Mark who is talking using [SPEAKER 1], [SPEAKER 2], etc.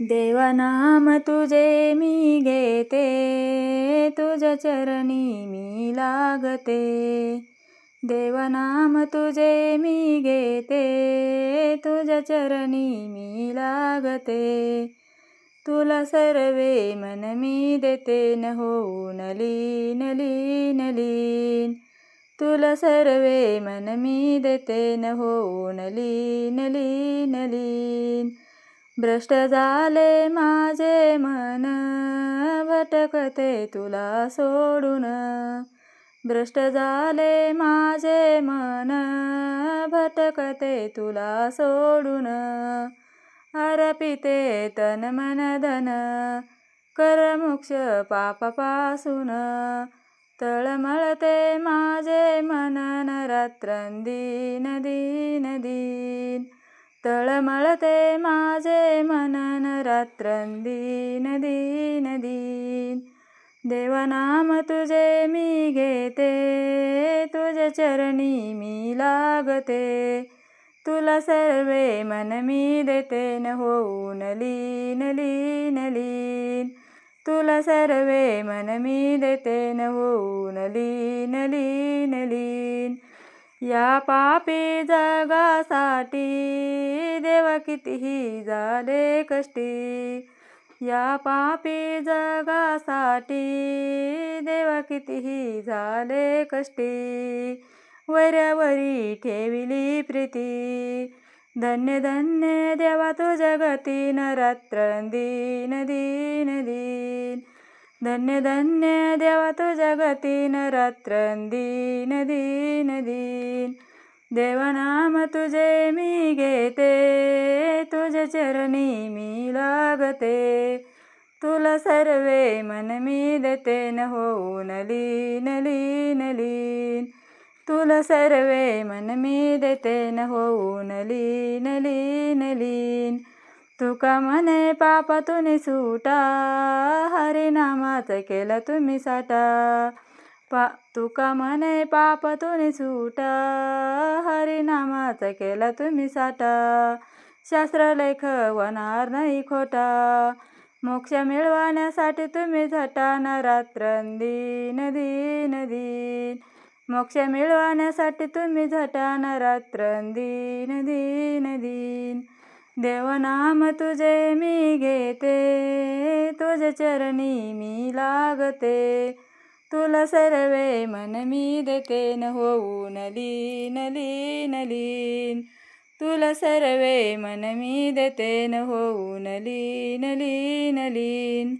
[SPEAKER 1] देवनाम तुझे मी घेते तुझ्या चरणी मी लागते. देवनाम तुझे मी घेते तुझ्या चरणी मी लागते. तुला सर्वे मन मी देते न होऊन लीन लीन लीन. तुला सर्वे मन मी देते न होऊन लीन लीन लीन. भ्रष्ट झाले माझे मन भटकते तुला सोडून. भ्रष्ट झाले माझे मन भटकते तुला सोडून. अर्पिते तन मन धन करमुक्ष पापापासून. तळमळते माझे मनन रात्रंदीन दीन दीन. तळमळते माझे मनन रात्रंदीन दीन दीन देवनाम तुझे मी घेते तुझे चरणी मी लागते. तुला सर्वे मन मी देते न होऊन लीन लीन लीन. तुला सर्वे मन मी देते न होऊन लीन लीन लीन. या पापी जगासाठी देव कितीही झाले कष्टी. या पापी जगासाठी देव कितीही झाले कष्टी. वऱ्यावरी ठेविली प्रीती. धन्य धन्य देवा तू जगतीन रात्र दीन दीन दीन. धन्य धन्य देवा तू जगतीन रात्र दीन दीन दीन. देवनाम तुझे मी घेते तुझे चरणी मी लागते. तुला सर्वे मन मी देते न होऊन लीन लीन लीन. तुला सर्वे मन मी तुका म्हणे तुम्ही सुटा. हरिनामाचं केलं तुम्ही साठा. पा तुका म्हणे तुम्ही सुटा. हरिनामाचं केलं तुम्ही साठा. शास्त्रलेख होणार नाही खोटा. मोक्ष मिळवण्यासाठी तुम्ही झटान रात्र दीन दीन दिन. मोक्ष मिळवण्यासाठी तुम्ही झटान रात्र दिन दीन दीन. देवनाम तुझे मी घेते तुझे चरणी मी लागते. तुला सर्वे मन मी देते न होऊन लीन लीन लीन. तुला सर्वे मन मी देते न होऊन लीन लीन लीन.